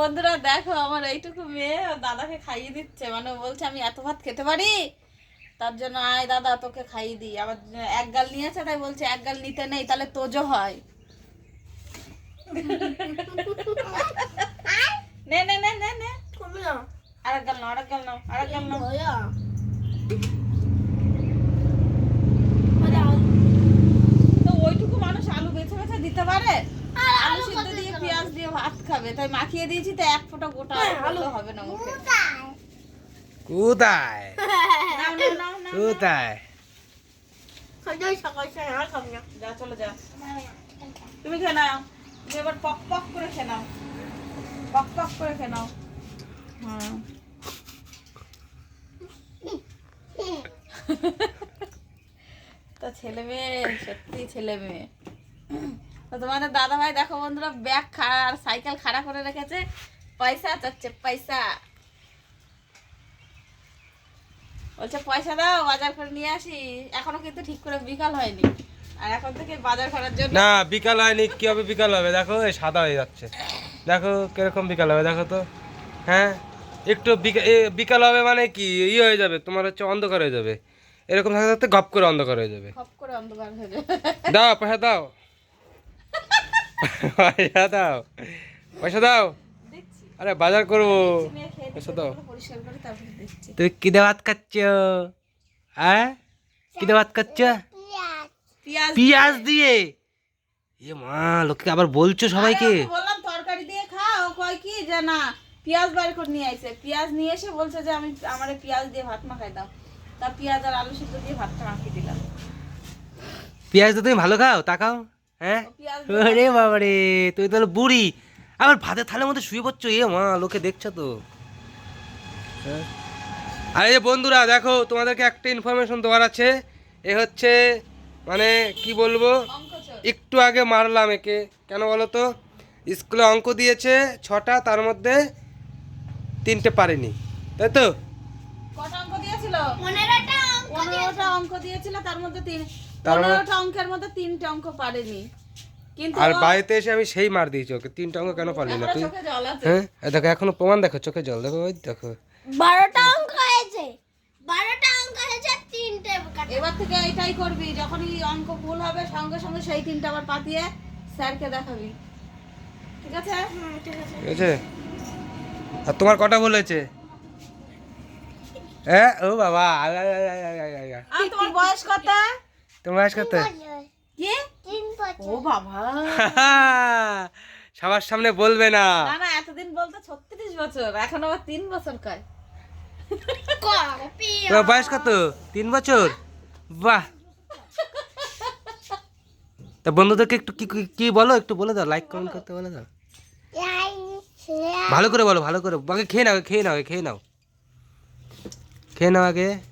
বন্ধুরা দেখো আমার এইটুকু মেয়ে দাদাকে খাইয়ে দিচ্ছে। মানে বলছে আমি এত ভাত খেতে পারি? তার জন্য আয় দাদা তোকে খাইয়ে দিই। আবার এক গাল নিয়েছে তাই বলছে এক গাল নিতে নেই তাহলে তোজো হয়। নে নে নে নে নে। আরেক গাল নাও আরেক গাল নাও আরেক গাল নাও তো ওইটুকু মানুষ আলু বেছে বেছে দিতে পারে আলু সিদ্ধ দিয়ে পেঁয়াজ দিয়ে খাবে তাই মাখিয়ে দিয়েছি তো এক ফোঁটা গোটা আলু হবে না মুখে। কোথায়? নাও নাও নাও নাও কোথায়? যা চলে যা। তুমি খেয়ে নাও। তুমি এবার পক পক করে খেয়ে নাও। পক পক করে খেয়ে নাও। হ্যাঁ। তো ছেলে মেয়ে সত্যি ছেলে মেয়ে। তো তোমাদের দাদা ভাই দেখো বন্ধুরা ব্যাগ আর সাইকেল খাড়া করে রেখেছে। পয়সা চাচ্ছে পয়সা। বলছে পয়সা দাও বাজার করে নিয়ে আসি। এখনও কিন্তু ঠিক করে বিকাল হয়নি। আর এখন থেকে বাজার করার জন্য না বিকাল হয়নি। কি হবে বিকাল হবে? দেখো এই সাদা হয়ে যাচ্ছে। দেখো কীরকম বিকাল হবে দেখো তো। হ্যাঁ? একটু বিকাল হবে মানে কি? ইয়ে হয়ে যাবে তোমার হচ্ছে অন্ধকার হয়ে যাবে। এরকম থাকতে থাকতে গপ করে অন্ধকার হয়ে যাবে। করে অন্ধকার হয়ে যাবে। দাও পয়সা দাও। পয়সা দাও। পয়সা দাও। আরে বাজার করব। পয়সা দাও। তুই কি দিয়ে ভাত খাচ্ছ? হ্যাঁ? কি দিয়ে ভাত খাচ্ছ? পেঁয়াজ। দিয়ে? এ মা লোককে আবার বলছো সবাইকে? বললাম তরকারি দিয়ে খাও। কয় কি যে না পেঁয়াজ বার করে নিয়ে আইছে। পেঁয়াজ নিয়ে এসে বলছে যে আমি আমারে পেঁয়াজ দিয়ে ভাত মাখাই দাও। তা পেঁয়াজ আর আলু সিদ্ধ দিয়ে ভাতটা মাখিয়ে দিলাম। পেঁয়াজ তো তুমি ভালো খাও তাকাও হ্যাঁ? আরে বাবারে তুই তাহলে বুড়ি। আবার ভাতের থালের মধ্যে শুয়ে পড়ছো? এ মা লোকে দেখছ তো। হ্যাঁ? আরে বন্ধুরা দেখো তোমাদেরকে একটা ইনফরমেশন দেওয়ার আছে। এ হচ্ছে মানে কি বলব? একটু আগে মারলাম একে। কেন বলো তো? স্কুলে অঙ্ক দিয়েছে ছটা তার মধ্যে তিনটে পারেনি। তাই তো? কটা অঙ্ক দিয়েছিল। অঙ্ক দিয়েছিল তার মধ্যে তিন তার মধ্যে- পনেরোটা অঙ্কের মধ্যে তিনটে অঙ্ক পারেনি। আর বাড়িতে এসে আমি সেই মার দিয়েছি ওকে। তিনটা অঙ্ক কেন পারলি না তুই? চোখে জল আছে। হ্যাঁ? দেখো এখনও প্রমাণ দেখো চোখে জল। দেখো ওই দেখো। বারোটা অঙ্ক হয়েছে। বারোটা অঙ্ক হয়েছে তিনটে এবার থেকে এটাই করবি যখনই অঙ্ক ভুল হবে সঙ্গে সঙ্গে সেই তিনটা আবার পাতিয়ে স্যারকে দেখাবি। ঠিক আছে? হ্যাঁ, ঠিক আছে। আর তোমার কটা বলেছে হ্যাঁ? ও বাবা তোমার বয়স কত? তোমার বয়স কত? কি? ও বাবা। সবার সামনে বলবে না। না না এতদিন বলতে ছত্রিশ বছর এখন আবার তিন বছর কয়? তোমার বয়স কত? তিন বছর? বাহ। তা বন্ধুদেরকে একটু কি কি- কি বলো একটু বলে দাও লাইক কমেন্ট করতে বলে দাও। ভালো করে বলো ভালো করে। আগে খেয়ে নাও খেয়ে নাও খেয়ে নাও। খেয়ে নাও আগে।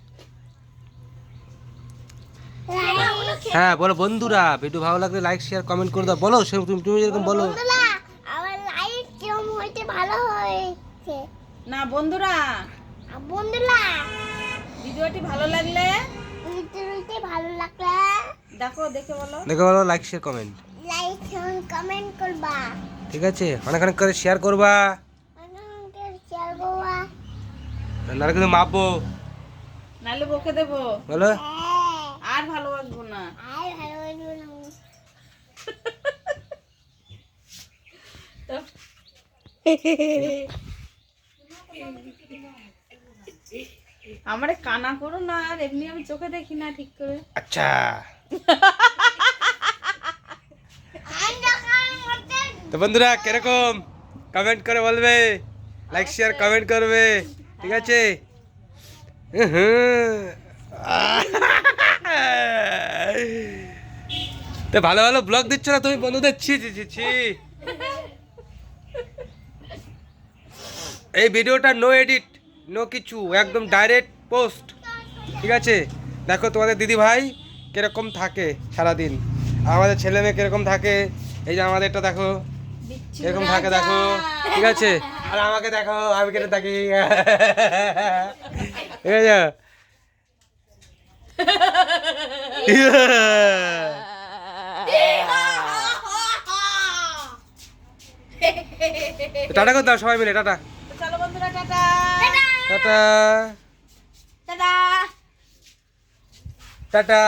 হ্যাঁ বলো বন্ধুরা ভিডিও ভালো লাগলে লাইক শেয়ার কমেন্ট করে দাও। বলো তুমি তুমি যেরকম বলো। আমার ভালো হয়েছে। না বন্ধুরা। বন্ধুরা। ভিডিওটি ভালো লাগলে ভিডিওটি ভালো লাগলে দেখো দেখে বলো। দেখো বলো like share comment like comment করবা। ঠিক আছে অনেক অনেক করে শেয়ার করবা। শেয়ার করবা। নাহলে কিন্তু মাপবো। নাহলে বকে দেবো। বলো হ্যাঁ আর ভালোবাসবো না আর ভালো লাগবে না তো আমারে কানা করো না, আর এমনি আমি চোখে দেখি না ঠিক করে। আচ্ছা। তো বন্ধুরা, কীরকম? কমেন্ট করে বলবে। লাইক শেয়ার কমেন্ট করবে। ঠিক আছে? তো ভালো ভালো ব্লগ দিচ্ছ না তুমি? বন্ধুদের ছি ছি ছি ছি। এই ভিডিওটা নো এডিট নো কিছু একদম ডাইরেক্ট পোস্ট ঠিক আছে? দেখো তোমাদের দিদি ভাই কীরকম থাকে সারাদিন। আমাদের ছেলে মেয়ে কীরকম থাকে? এই যে আমাদেরটা দেখো। এরকম থাকে দেখো। ঠিক আছে? আর আমাকে দেখো আমি কেটে থাকি। ঠিক আছে? টাটা করে দাও সবাই মিলে টাটা। বন্ধুরা টাটা। টাটা। টাটা। টাটা।